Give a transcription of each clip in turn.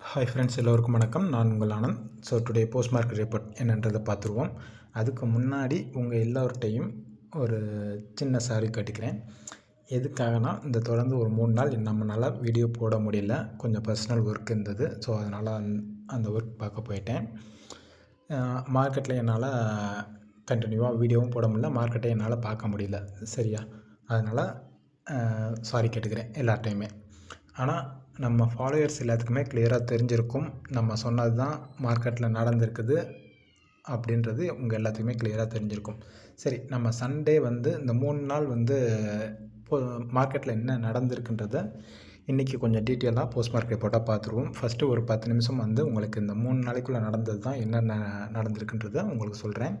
Hi friends எல்லோருக்கும் வணக்கம். நான் உங்கள் Anand. So today post market report என்னன்றதை பார்த்துருவோம். அதுக்கு முன்னாடி உங்கள் எல்லோர்கிட்டையும் ஒரு சின்ன சாரி கட்டிக்கிறேன். எதுக்காகனா இந்த தொடர்ந்து ஒரு மூணு நாள் நம்மளால் வீடியோ போட முடியல. கொஞ்சம் பர்சனல் ஒர்க் இருந்தது. ஸோ அதனால் அந் அந்த ஒர்க் பார்க்க போயிட்டேன். மார்க்கெட்டில் என்னால் கண்டினியூவாக வீடியோவும் போட முடியல. மார்க்கெட்டை என்னால் பார்க்க முடியல. சரியா? அதனால் சாரி கேட்டுக்கிறேன் எல்லார்ட்டையுமே ஆனால் நம்ம ஃபாலோயர்ஸ் எல்லாத்துக்குமே கிளியராக தெரிஞ்சிருக்கும். நம்ம சொன்னது தான் மார்க்கெட்டில் நடந்திருக்குது அப்படின்றது உங்கள் எல்லாத்துக்குமே கிளியராக தெரிஞ்சிருக்கும். சரி நம்ம சண்டே வந்து இந்த மூணு நாள் வந்து இப்போ மார்க்கெட்டில் என்ன நடந்திருக்குன்றத இன்றைக்கி கொஞ்சம் டீட்டெயிலாக போஸ்ட் மார்க்கெட் போட்டால் பார்த்துருவோம். ஃபஸ்ட்டு ஒரு பத்து நிமிஷம் வந்து உங்களுக்கு இந்த மூணு நாளைக்குள்ளே நடந்தது தான் என்னென்ன நடந்திருக்குன்றத உங்களுக்கு சொல்கிறேன்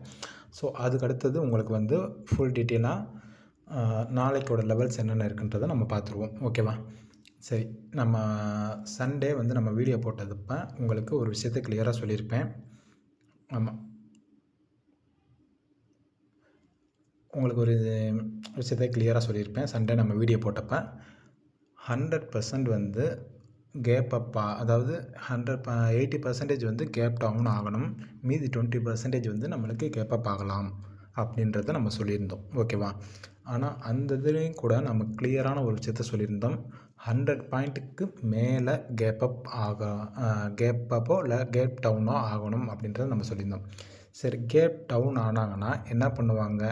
ஸோ அதுக்கு அடுத்தது உங்களுக்கு வந்து ஃபுல் டீட்டெயிலாக நாளைக்கோட லெவல்ஸ் என்னென்ன இருக்குன்றதை நம்ம பார்த்துருவோம். ஓகேவா சரி நம்ம சண்டே வந்து நம்ம வீடியோ போட்டதுப்போ உங்களுக்கு ஒரு விஷயத்தை கிளியராக சொல்லியிருப்பேன் ஆமாம் உங்களுக்கு ஒரு விஷயத்தை கிளியராக சொல்லியிருப்பேன் சண்டே நம்ம வீடியோ போட்டப்போ ஹண்ட்ரட் பர்சன்ட் வந்து கேப் அப்பா அதாவது ஹண்ட்ரட் ப எயிட்டி பர்சன்டேஜ் வந்து கேப் டவுன் ஆகணும். மீதி டுவெண்ட்டி பர்சன்டேஜ் வந்து நம்மளுக்கு கேப் அப் ஆகலாம் அப்படின்றத நம்ம சொல்லியிருந்தோம். ஓகேவா ஆனால் அந்த இதுலேயும் கூட நம்ம கிளியரான ஒரு விஷயத்த சொல்லியிருந்தோம். ஹண்ட்ரட் பாயிண்ட்டுக்கு மேலே கேப் அப் ஆக கேப் அப்போ இல்லை கேப் டவுனோ ஆகணும் அப்படின்றத நம்ம சொல்லியிருந்தோம். சரி கேப் டவுன் ஆனாங்கன்னா என்ன பண்ணுவாங்க?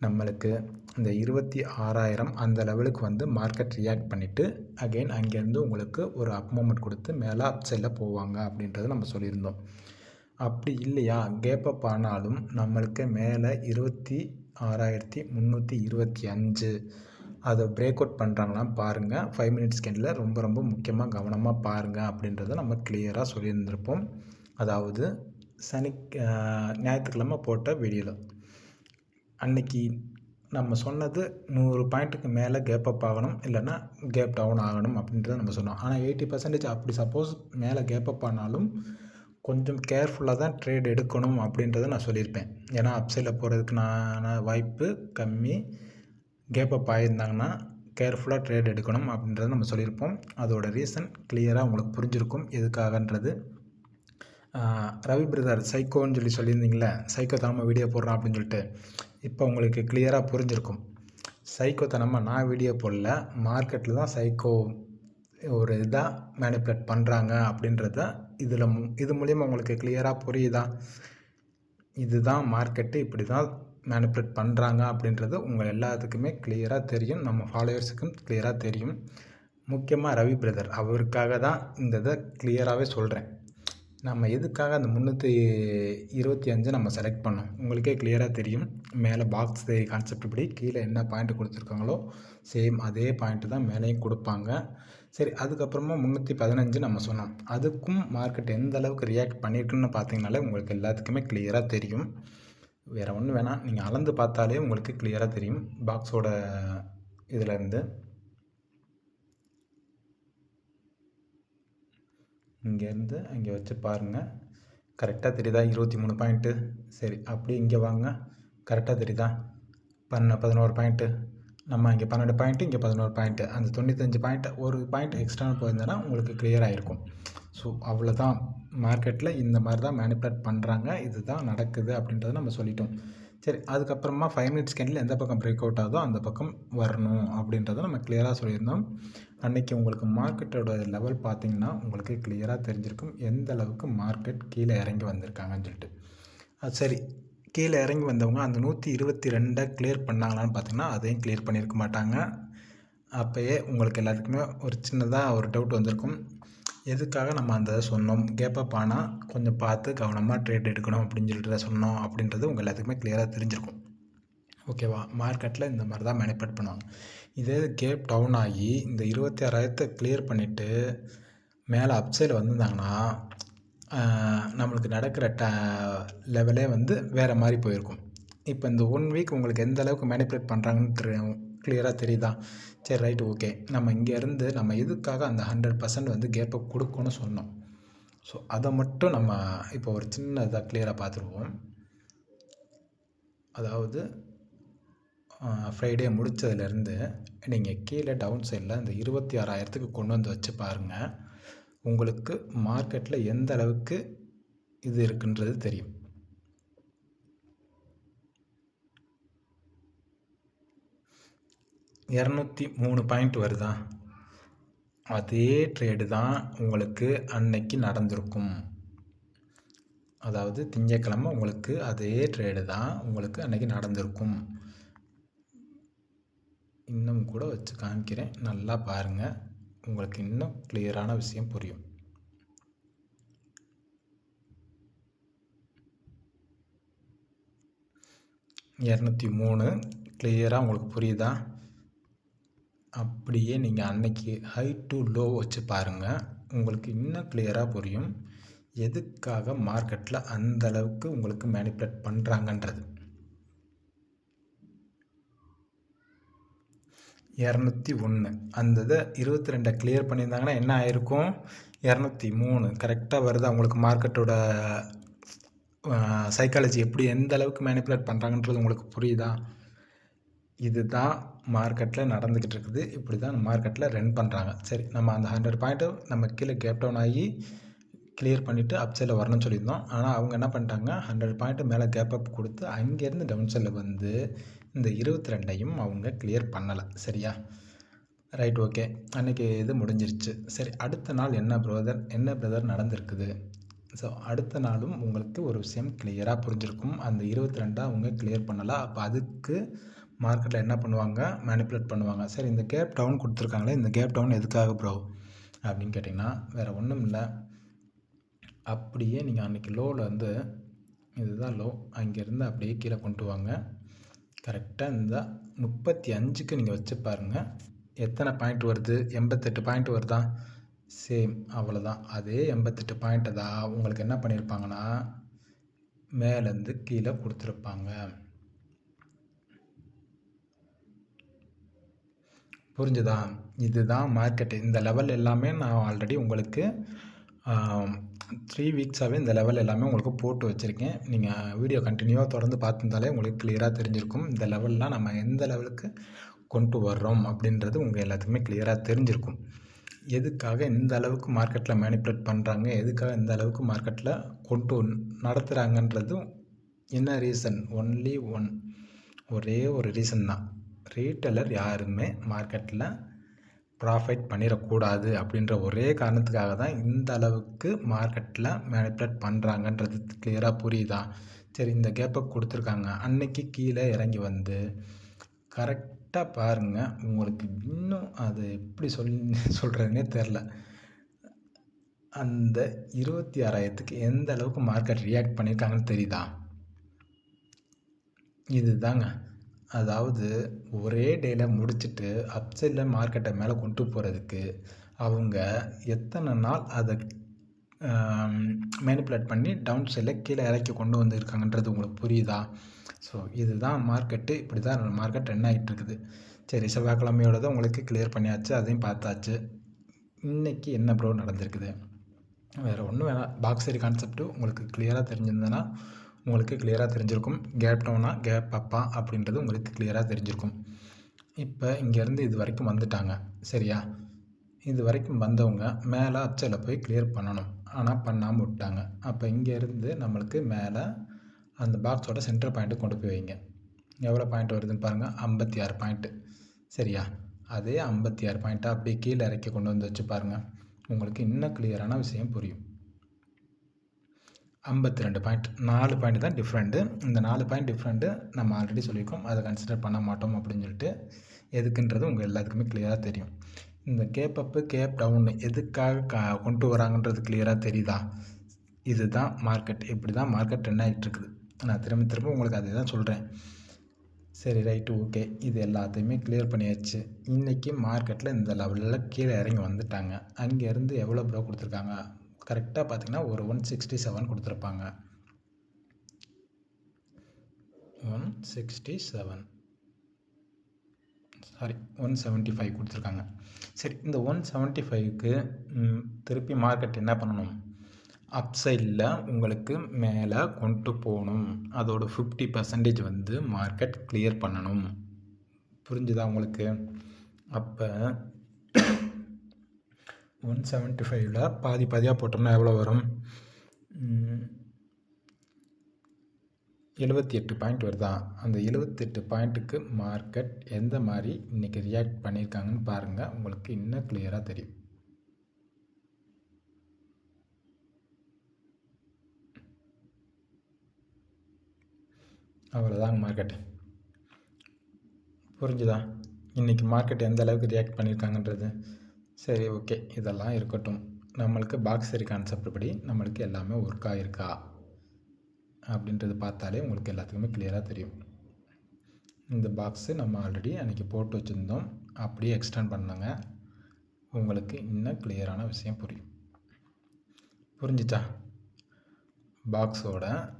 நம்மளுக்கு இந்த இருபத்தி ஆறாயிரம் அந்த லெவலுக்கு வந்து மார்க்கெட் ரியாக்ட் பண்ணிவிட்டு அகெயின் அங்கேருந்து உங்களுக்கு ஒரு அப் மூமெண்ட் கொடுத்து மேலே அப் சைடில் போவாங்க அப்படின்றத நம்ம சொல்லியிருந்தோம். அப்படி இல்லையா? கேப் அப் ஆனாலும் நம்மளுக்கு மேலே இருபத்தி ஆறாயிரத்தி முந்நூற்றி இருபத்தி அஞ்சு அதை பிரேக் அவுட் பண்ணுறாங்களான்னு பாருங்கள் ஃபைவ் மினிட்ஸ் கேண்டில் ரொம்ப ரொம்ப முக்கியமாக கவனமாக பாருங்கள் அப்படின்றத நம்ம கிளியராக சொல்லியிருந்திருப்போம். அதாவது சனி ஞாயிற்றுக்கிழமை போட்ட வீடியோவில் அன்னைக்கு நம்ம சொன்னது நூறு பாயிண்ட்டுக்கு மேலே கேப் அப் ஆகணும் இல்லைன்னா கேப் டவுன் ஆகணும் அப்படின்றத நம்ம சொன்னோம். ஆனால் எயிட்டி பர்சன்டேஜ் அப்படி சப்போஸ் மேலே கேப் அப் ஆனாலும் கொஞ்சம் கேர்ஃபுல்லாக தான் ட்ரேட் எடுக்கணும் அப்படின்றத நான் சொல்லியிருப்பேன். ஏன்னா அப்சைடில் போகிறதுக்கு நான் வாய்ப்பு கம்மி. கேப் அப் ஆகியிருந்தாங்கன்னா கேர்ஃபுல்லாக ட்ரேட் எடுக்கணும் அப்படின்றத நம்ம சொல்லியிருப்போம். அதோட ரீசன் கிளியராக உங்களுக்கு புரிஞ்சிருக்கும் எதுக்காகன்றது. ரவி பிரதர் சைக்கோன்னு சொல்லி சொல்லியிருந்தீங்களே சைக்கோ தனமாக வீடியோ போடுறான் அப்படின்னு சொல்லிட்டு இப்போ உங்களுக்கு கிளியராக புரிஞ்சிருக்கும். சைக்கோ தனமாக நான் வீடியோ போடல மார்க்கெட்டில் தான் சைக்கோ ஒரு இதாக மேனிப்புலேட் பண்ணுறாங்க அப்படின்றத இதில் இது மூலிமா உங்களுக்கு கிளியராக புரியுதா? இதுதான் மார்க்கெட்டு இப்படி தான் மேனிப்புலேட் பண்ணுறாங்க அப்படின்றது உங்கள் எல்லாத்துக்குமே கிளியராக தெரியும். நம்ம ஃபாலோவர்ஸுக்கும் கிளியராக தெரியும். முக்கியமாக ரவி பிரதர் அவருக்காக தான் இந்த இதை கிளியராகவே சொல்கிறேன் நம்ம எதுக்காக அந்த முந்நூற்றி இருபத்தி அஞ்சு நம்ம செலக்ட் பண்ணோம்? உங்களுக்கே கிளியராக தெரியும். மேலே பாக்ஸ் கான்செப்ட் படி கீழே என்ன பாயிண்ட் கொடுத்துருக்காங்களோ சேம் அதே பாயிண்ட்டு தான் மேலேயும் கொடுப்பாங்க. சரி அதுக்கப்புறமா முந்நூற்றி பதினஞ்சு நம்ம சொன்னோம். அதுக்கும் மார்க்கெட் எந்த அளவுக்கு ரியாக்ட் பண்ணியிருக்குன்னு பார்த்தீங்கனாலே உங்களுக்கு எல்லாத்துக்குமே கிளியராக தெரியும். வேறு ஒன்றும் வேணாம். நீங்கள் அளந்து பார்த்தாலே உங்களுக்கு கிளியராக தெரியும். பாக்ஸோட இதிலேருந்து இங்கேருந்து அங்கே வச்சு பாருங்கள் கரெக்டாக தெரியுதா? இருபத்தி மூணு பாயிண்ட்டு சரி அப்படி இங்கே வாங்க. கரெக்டாக தெரியுதா? பண்ண பதினோரு பாயிண்ட்டு நம்ம இங்கே பன்னெண்டு பாயிண்ட்டு இங்கே பதினோரு பாயிண்ட்டு அந்த தொண்ணூத்தஞ்சு பாயிண்ட்டு ஒரு பாயிண்ட் எக்ஸ்ட்ரா போயிருந்தேன்னா உங்களுக்கு கிளியர் ஆகிருக்கும் ஸோ அவ்வளோதான் மார்க்கெட்டில் இந்த மாதிரி தான் மேனிப்புலேட் பண்ணுறாங்க இது தான் நடக்குது அப்படின்றத நம்ம சொல்லிட்டோம். சரி அதுக்கப்புறமா ஃபைவ் மினிட்ஸ் கேண்டில் எந்த பக்கம் பிரேக் அவுட் ஆகுதோ அந்த பக்கம் வரணும் அப்படின்றத நம்ம கிளியராக சொல்லியிருந்தோம். அன்றைக்கி உங்களுக்கு மார்க்கெட்டோட லெவல் பார்த்திங்கன்னா உங்களுக்கு கிளியராக தெரிஞ்சிருக்கும் எந்த அளவுக்கு மார்க்கெட் கீழே இறங்கி வந்திருக்காங்கன்னு சொல்லிட்டு. சரி கீழே இறங்கி வந்தவங்க அந்த நூற்றி இருபத்தி ரெண்டை கிளியர் பண்ணாங்களான்னு பார்த்தீங்கன்னா அதையும் கிளியர் பண்ணியிருக்க மாட்டாங்க. அப்போயே உங்களுக்கு எல்லாத்துக்குமே ஒரு சின்னதாக ஒரு டவுட் வந்திருக்கும். எதுக்காக நம்ம அந்த சொன்னோம்? கேப்பப் ஆனால் கொஞ்சம் பார்த்து கவனமாக ட்ரேட் எடுக்கணும் அப்படின்னு சொல்லிட்டு சொன்னோம் அப்படின்றது உங்கள் எல்லாத்துக்குமே கிளியராக தெரிஞ்சிருக்கும். ஓகேவா மார்க்கெட்டில் இந்த மாதிரி தான் மேனிபேட் பண்ணுவாங்க. இதே கேப் டவுன் ஆகி இந்த இருபத்தி ஆறாயிரத்தை கிளியர் பண்ணிவிட்டு மேலே அப்சைடில் வந்திருந்தாங்கன்னா நம்மளுக்கு நடக்கிற ட லெவலே வந்து வேறு மாதிரி போயிருக்கும். இப்போ இந்த ஒன் வீக் உங்களுக்கு எந்த அளவுக்கு மேனிப்புலேட் பண்ணுறாங்கன்னு கிளியராக தெரியுதா? சரி ரைட் ஓகே நம்ம இங்கேருந்து நம்ம எதுக்காக அந்த ஹண்ட்ரட் பர்சன்ட் வந்து கேப்பை கொடுக்கணும்னு சொன்னோம்? ஸோ அதை மட்டும் நம்ம இப்போ ஒரு சின்ன இதாக கிளியராக பார்த்துருவோம். அதாவது ஃப்ரைடே முடித்ததுலேருந்து நீங்கள் கீழே டவுன் சைடில் இந்த இருபத்தி ஆறாயிரத்துக்கு கொண்டு வந்து வச்சு பாருங்கள் உங்களுக்கு மார்க்கெட்டில் எந்த அளவுக்கு இது இருக்குன்றது தெரியும். இரநூத்தி மூணு பாயிண்ட் வருதா? அதே ட்ரேடு தான் உங்களுக்கு அன்னைக்கு நடந்திருக்கும். அதாவது திங்கக்கிழமை உங்களுக்கு அதே ட்ரேடு தான் உங்களுக்கு அன்னைக்கு நடந்திருக்கும். இன்னும் கூட வச்சு காமிக்கிறேன். நல்லா பாருங்கள் உங்களுக்கு இன்னும் கிளியரான விஷயம் புரியும். இரநூத்தி மூணு கிளியராக உங்களுக்கு புரியுதா? அப்படியே நீங்கள் அன்னைக்கு ஹை டு லோ வச்சு பாருங்கள் உங்களுக்கு இன்னும் கிளியராக புரியும். எதுக்காக மார்க்கெட்டில் அந்த அளவுக்கு உங்களுக்கு மேனிப்புலேட் பண்ணுறாங்கன்றது இரநூத்தி ஒன்று அந்த இதை இருபத்தி ரெண்டை கிளியர் பண்ணியிருந்தாங்கன்னா என்ன ஆயிருக்கும்? இரநூத்தி மூணு. கரெக்டாக வருது? அவங்களுக்கு மார்க்கெட்டோட சைக்காலஜி எப்படி எந்த அளவுக்கு மேனிப்புலேட் பண்ணுறாங்கன்றது உங்களுக்கு புரியுதா? இதுதான் மார்க்கெட்டில் நடந்துக்கிட்டு இருக்குது இப்படி தான் மார்க்கெட்டில் ரன் பண்ணுறாங்க சரி நம்ம அந்த ஹண்ட்ரட் பாயிண்ட்டு நம்ம கீழே கேப் டவுன் ஆகி கிளியர் பண்ணிவிட்டு அப் சைடில் வரணும்னு சொல்லியிருந்தோம். ஆனால் அவங்க என்ன பண்ணிட்டாங்க? ஹண்ட்ரட் பாயிண்ட்டு மேலே கேப் அப் கொடுத்து அங்கேருந்து டவுன் சைடில் வந்து இந்த இருபத்தி ரெண்டையும் அவங்க கிளியர் பண்ணலை. சரியா? ரைட் ஓகே அன்றைக்கி இது முடிஞ்சிருச்சு. சரி அடுத்த நாள் என்ன பிரதர் என்ன பிரதர் நடந்திருக்குது? ஸோ அடுத்த நாளும் உங்களுக்கு ஒரு விஷயம் கிளியராக புரிஞ்சிருக்கும். அந்த இருபத்தி ரெண்டாக அவங்க கிளியர் பண்ணலை. அப்போ அதுக்கு மார்க்கெட்டில் என்ன பண்ணுவாங்க? மேனிப்புலேட் பண்ணுவாங்க. சரி இந்த கேப் டவுன் கொடுத்துருக்காங்களே இந்த கேப் டவுன் எதுக்காக ப்ரோ அப்படின்னு கேட்டிங்கன்னா வேறு ஒன்றும் இல்லை. அப்படியே நீங்கள் அன்றைக்கி லோவில் வந்து இதுதான் லோ அங்கேருந்து அப்படியே கீழே கொண்டு வாங்க. கரெக்டாக இந்த முப்பத்தி அஞ்சுக்கு நீங்கள் வச்சு பாருங்கள் எத்தனை பாயிண்ட் வருது? எண்பத்தெட்டு பாயிண்ட் வருதா? சேம் அவ்வளோதான் அதே எண்பத்தெட்டு பாயிண்ட்டை தான் உங்களுக்கு என்ன பண்ணியிருப்பாங்கன்னா மேலேருந்து கீழே கொடுத்துருப்பாங்க. புரிஞ்சுதா? இதுதான் மார்க்கெட்டு இந்த லெவல் எல்லாமே நான் ஆல்ரெடி உங்களுக்கு த்ரீ வீக்ஸாகவே இந்த லெவல் எல்லாமே உங்களுக்கு போட்டு வச்சுருக்கேன். நீங்கள் வீடியோ கண்டினியூவாக தொடர்ந்து பார்த்துருந்தாலே உங்களுக்கு கிளியராக தெரிஞ்சிருக்கும். இந்த லெவல்லாம் நம்ம எந்த லெவலுக்கு கொண்டு வர்றோம் அப்படின்றது உங்கள் எல்லாத்துக்குமே கிளியராக தெரிஞ்சிருக்கும். எதுக்காக இந்த அளவுக்கு மார்க்கெட்டில் மேனிப்புலேட் பண்ணுறாங்க எதுக்காக இந்த அளவுக்கு மார்க்கெட்டில் கொண்டு நடத்துகிறாங்கன்றதும் என்ன ரீசன் ஒன்லி ஒன் ஒரே ஒரு ரீசன் தான். ரீட்டெய்லர் யாருமே மார்க்கெட்டில் ப்ராஃபிட் பண்ணிடக்கூடாது அப்படின்ற ஒரே காரணத்துக்காக தான் இந்த அளவுக்கு மார்க்கெட்டில் மேனிப்புலேட் பண்ணுறாங்கன்றது கிளியராக புரியுதா? சரி இந்த கேப்பை கொடுத்துருக்காங்க. அன்னைக்கு கீழே இறங்கி வந்து கரெக்டாக பாருங்கள் உங்களுக்கு இன்னும் அது எப்படி சொல் சொல்கிறதுனே தெரில அந்த இருபத்தி ஆறாயிரத்துக்கு எந்த அளவுக்கு மார்க்கெட் ரியாக்ட் பண்ணியிருக்காங்கன்னு தெரியுதா? இது தாங்க அதாவது ஒரே டேயில் முடிச்சுட்டு அப்சைடில் மார்க்கெட்டை மேலே கொண்டு போகிறதுக்கு அவங்க எத்தனை நாள் அதை மேனிப்புலேட் பண்ணி டவுன் சைடில் கீழே இறக்கி கொண்டு வந்திருக்காங்கன்றது உங்களுக்கு புரியுதா? ஸோ இதுதான் மார்க்கெட்டு இப்படி தான் மார்க்கெட் ரன் ஆகிட்டு இருக்குது. சரி செவ்வாய்க்கிழமையோட உங்களுக்கு கிளியர் பண்ணியாச்சு அதையும் பார்த்தாச்சு. இன்றைக்கி என்ன ப்ரோ நடந்திருக்குது? வேறு ஒன்றும் வேணாம். பாக்ஸரி கான்செப்ட்டு உங்களுக்கு கிளியராக தெரிஞ்சிருந்ததுன்னா உங்களுக்கு கிளியராக தெரிஞ்சிருக்கும். கேப் டவுனா கேப் அப்பா அப்படின்றது உங்களுக்கு கிளியராக தெரிஞ்சிருக்கும். இப்போ இங்கேருந்து இது வரைக்கும் வந்துட்டாங்க. சரியா? இது வரைக்கும் வந்தவங்க மேலே அச்சலை போய் கிளியர் பண்ணணும். ஆனால் பண்ணாமல் விட்டாங்க. அப்போ இங்கேருந்து நம்மளுக்கு மேலே அந்த பாக்ஸோட சென்டர் பாயிண்ட்டு கொண்டு போய் வைங்க. எவ்வளோ பாயிண்ட் வருதுன்னு பாருங்கள் ஐம்பத்தி ஆறு பாயிண்ட்டு சரியா? அதே ஐம்பத்தி ஆறு பாயிண்ட்டை அப்படியே கீழே இறக்கி கொண்டு வந்து வச்சு பாருங்கள் உங்களுக்கு இன்னும் கிளியரான விஷயம் புரியும். ஐம்பத்தி ரெண்டு பாயிண்ட் நாலு பாயிண்ட் தான் டிஃப்ரெண்ட்டு இந்த நாலு பாயிண்ட் டிஃப்ரெண்ட்டு நம்ம ஆல்ரெடி சொல்லியிருக்கோம். அதை கன்சிடர் பண்ண மாட்டோம் அப்படின்னு சொல்லிட்டு எதுக்குன்றது உங்கள் எல்லாத்துக்குமே கிளியராக தெரியும். இந்த கேப் அப்பு கேப் டவுன் எதுக்காக க கொண்டு வராங்கன்றது கிளியராக தெரியுதா? இதுதான் மார்க்கெட் இப்படி தான் மார்க்கெட் ரன் ஆகிட்டு இருக்குது நான் திரும்ப திரும்ப உங்களுக்கு அதே தான் சொல்கிறேன் சரி ரைட்டு ஓகே இது எல்லாத்தையுமே கிளியர் பண்ணியாச்சு. இன்றைக்கி மார்க்கெட்டில் இந்த லெவலில் கீழே இறங்கி வந்துட்டாங்க. அங்கேருந்து எவ்வளோ ப்ரோ கொடுத்துருக்காங்க? கரெக்டாக பார்த்தீங்கன்னா ஒரு ஒன் சிக்ஸ்டி செவன் கொடுத்துருப்பாங்க. One sixty seven sorry one seventy five கொடுத்துருக்காங்க. சரி இந்த ஒன் செவன்ட்டி ஃபைவ்க்கு திருப்பி மார்க்கெட் என்ன பண்ணணும்? அப்சைடில் உங்களுக்கு மேலே கொண்டு போகணும். அதோட ஃபிஃப்டி பர்சன்டேஜ் வந்து மார்க்கெட் கிளியர் பண்ணணும். புரிஞ்சுதா உங்களுக்கு? அப்போ ஒன் செவன்ட்டி ஃபைவ்ல பாதி பாதியாக போட்டோம்னா எவ்வளோ வரும்? எழுபத்தி எட்டு பாயிண்ட் வருதா? அந்த எழுபத்தெட்டு பாயிண்ட்டுக்கு மார்க்கெட் எந்த மாதிரி இன்றைக்கி ரியாக்ட் பண்ணியிருக்காங்கன்னு பாருங்கள் உங்களுக்கு இன்னும் கிளியராக தெரியும். அவ்வளோதாங்க மார்க்கெட் புரிஞ்சுதா? இன்றைக்கி மார்க்கெட் எந்த அளவுக்கு ரியாக்ட் பண்ணியிருக்காங்கன்றது? சரி ஓகே. இதெல்லாம் இருக்கட்டும். நம்மளுக்கு பாக்ஸரி கான்செப்ட் படி. நம்மளுக்கு எல்லாமே ஒர்க் ஆகிருக்கா அப்படின்றது பார்த்தாலே உங்களுக்கு எல்லாத்துக்குமே கிளியராக தெரியும். இந்த பாக்ஸு நம்ம ஆல்ரெடி அன்றைக்கி போட்டு வச்சுருந்தோம். அப்படியே எக்ஸ்டெண்ட் பண்ணாங்க. உங்களுக்கு இன்னும் கிளியரான விஷயம் புரியும். புரிஞ்சிச்சா? பாக்ஸோட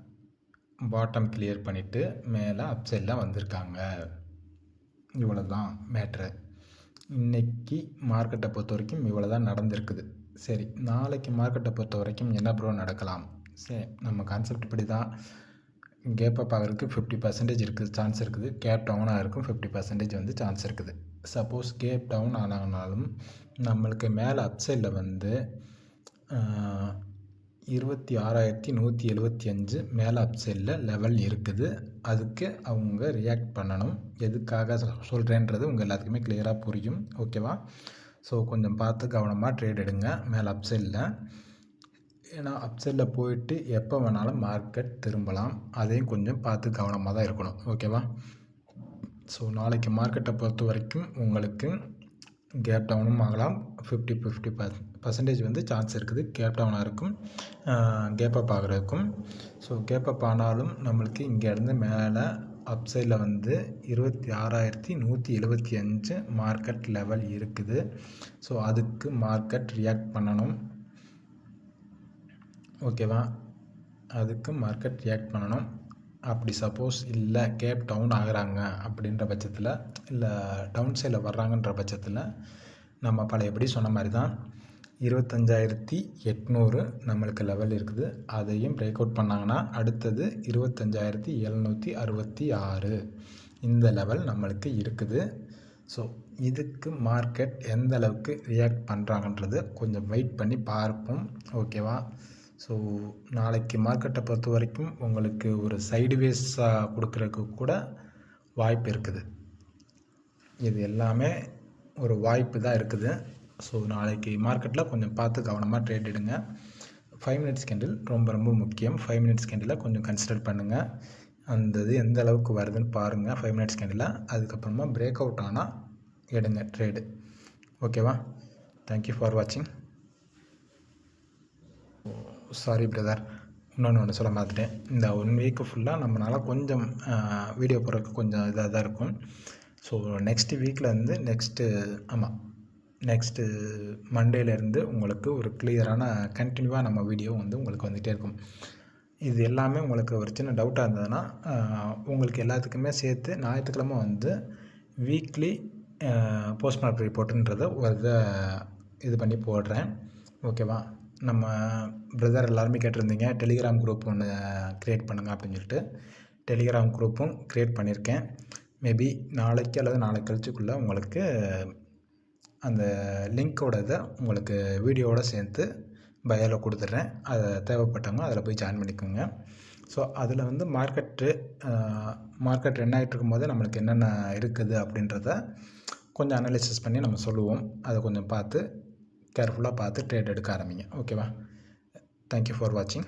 பாட்டம் கிளியர் பண்ணிவிட்டு மேலே அப்சைடெலாம் வந்திருக்காங்க. இவ்வளோ தான் மேட்ரு இன்றைக்கி மார்க்கெட்டை பொறுத்த வரைக்கும் இவ்வளோ தான் நடந்திருக்குது. சரி நாளைக்கு மார்க்கெட்டை பொறுத்த வரைக்கும் என்ன ப்ரோ நடக்கலாம்? சரி நம்ம கான்செப்ட் படி தான் கேப் அப் ஆகிறதுக்கு ஃபிஃப்டி பர்சன்டேஜ் இருக்குது சான்ஸ் இருக்குது. கேப் டவுன் ஆகிறதுக்கும் ஃபிஃப்டி பர்சன்டேஜ் வந்து சான்ஸ் இருக்குது. சப்போஸ் கேப் டவுன் ஆனாலும் நம்மளுக்கு மேலே அப்சைடில் வந்து இருபத்தி ஆறாயிரத்தி நூற்றி எழுபத்தி அஞ்சு மேலே அப்சைடில் லெவல் இருக்குது. அதுக்கு அவங்க ரியாக்ட் பண்ணணும். எதுக்காக சொல்கிறேன்றது உங்கள் எல்லாத்துக்குமே கிளியராக புரியும். ஓகேவா ஸோ கொஞ்சம் பார்த்து கவனமாக ட்ரேட் எடுங்க. மேலே அப்சைடில் ஏன்னா அப்சைடில் போயிட்டு எப்போ வேணாலும் மார்க்கெட் திரும்பலாம். அதையும் கொஞ்சம் பார்த்து கவனமாக தான் இருக்கணும். ஓகேவா ஸோ நாளைக்கு மார்க்கெட்டை பொறுத்த வரைக்கும் உங்களுக்கு கேப் டவுனும் ஆகலாம். ஃபிஃப்டி ஃபிஃப்டி பர்சன்டேஜ் வந்து சான்ஸ் இருக்குது. கேப் டவுனாக இருக்கும். கேப் அப் ஆகிறதுக்கும். ஸோ கேப்பப் ஆனாலும் நம்மளுக்கு இங்கேருந்து மேலே அப் சைடில் வந்து இருபத்தி ஆறாயிரத்தி நூற்றி எழுபத்தி அஞ்சு மார்க்கெட் லெவல் இருக்குது. ஸோ அதுக்கு மார்க்கெட் ரியாக்ட் பண்ணணும். ஓகேவா அதுக்கு மார்க்கெட் ரியாக்ட் பண்ணணும். அப்படி சப்போஸ் இல்லை கேப் டவுன் ஆகிறாங்க அப்படின்ற பட்சத்தில் இல்லை டவுன் சைடில் வர்றாங்கன்ற பட்சத்தில் நம்ம பழையபடி சொன்ன மாதிரி தான் இருபத்தஞ்சாயிரத்தி எட்நூறு நம்மளுக்கு லெவல் இருக்குது. அதையும் பிரேக் அவுட் பண்ணாங்கன்னா அடுத்தது இருபத்தஞ்சாயிரத்தி எழுநூற்றி அறுபத்தி ஆறு. இந்த லெவல் நம்மளுக்கு இருக்குது. ஸோ இதுக்கு மார்க்கெட் எந்த அளவுக்கு ரியாக்ட் பண்ணுறாங்கன்றது கொஞ்சம் வெயிட் பண்ணி பார்ப்போம். ஓகேவா ஸோ நாளைக்கு மார்க்கெட்டை பொறுத்த வரைக்கும் உங்களுக்கு ஒரு சைடுவேஸாக கொடுக்குறதுக்கு கூட வாய்ப்பு இருக்குது. இது எல்லாமே ஒரு வாய்ப்பு தான் இருக்குது. ஸோ நாளைக்கு மார்க்கெட்டில் கொஞ்சம் பார்த்து கவனமாக ட்ரேட் எடுங்க. ஃபைவ் மினிட்ஸ் கேண்டில் ரொம்ப ரொம்ப முக்கியம். ஃபைவ் மினிட்ஸ் கேண்டில் கொஞ்சம் கன்சிடர் பண்ணுங்கள் அந்த இது எந்த அளவுக்கு வருதுன்னு பாருங்கள் ஃபைவ் மினிட்ஸ் கேண்டில் அதுக்கப்புறமா பிரேக் அவுட் ஆனால் எடுங்க ட்ரேடு ஓகேவா தேங்க்யூ ஃபார் வாட்சிங் சாரி பிரதர் இன்னொன்று ஒன்று சொல்ல மாற்றிட்டேன் இந்த ஒன் வீக்கு ஃபுல்லாக நம்மளால் கொஞ்சம் வீடியோ போடுறதுக்கு கொஞ்சம் இதாக தான் இருக்கும். ஸோ நெக்ஸ்ட் வீக்கில் வந்து நெக்ஸ்ட்டு ஆமாம் நெக்ஸ்ட்டு மண்டேலேருந்து uh, உங்களுக்கு ஒரு கிளியரான கண்டினியூவாக நம்ம வீடியோ வந்து உங்களுக்கு வந்துகிட்டே இருக்கும். இது எல்லாமே உங்களுக்கு ஒரு சின்ன டவுட்டாக இருந்ததுன்னா உங்களுக்கு எல்லாத்துக்குமே சேர்த்து ஞாயிற்றுக்கிழமை வந்து வீக்லி போஸ்ட் மார்க் ரிப்போர்ட்டுன்றதை ஒரு இதை இது பண்ணி போடுறேன். ஓகேவா நம்ம பிரதர் எல்லாருமே கேட்டிருந்தீங்க டெலிகிராம் குரூப் ஒன்று க்ரியேட் பண்ணுங்கள் அப்படின்னு சொல்லிட்டு. டெலிகிராம் குரூப்பும் க்ரியேட் பண்ணியிருக்கேன் மேபி நாளைக்கு அல்லது நாளை கழிச்சுக்குள்ளே உங்களுக்கு அந்த லிங்க்கோட இதை உங்களுக்கு வீடியோவோட சேர்த்து பயோவில் கொடுத்துட்றேன். அதை தேவைப்பட்டவங்க அதில் போய் ஜாயின் பண்ணிக்கோங்க. ஸோ அதில் வந்து மார்க்கெட்டு மார்க்கெட் ரன் ஆகிட்டு இருக்கும்போது நம்மளுக்கு என்னென்ன இருக்குது அப்படின்றத கொஞ்சம் அனலிசிஸ் பண்ணி நம்ம சொல்லுவோம். அதை கொஞ்சம் பார்த்து கேர்ஃபுல்லாக பார்த்து ட்ரேட் எடுக்க ஆரம்பிங்க. ஓகேவா தேங்க்யூ ஃபார் வாட்சிங்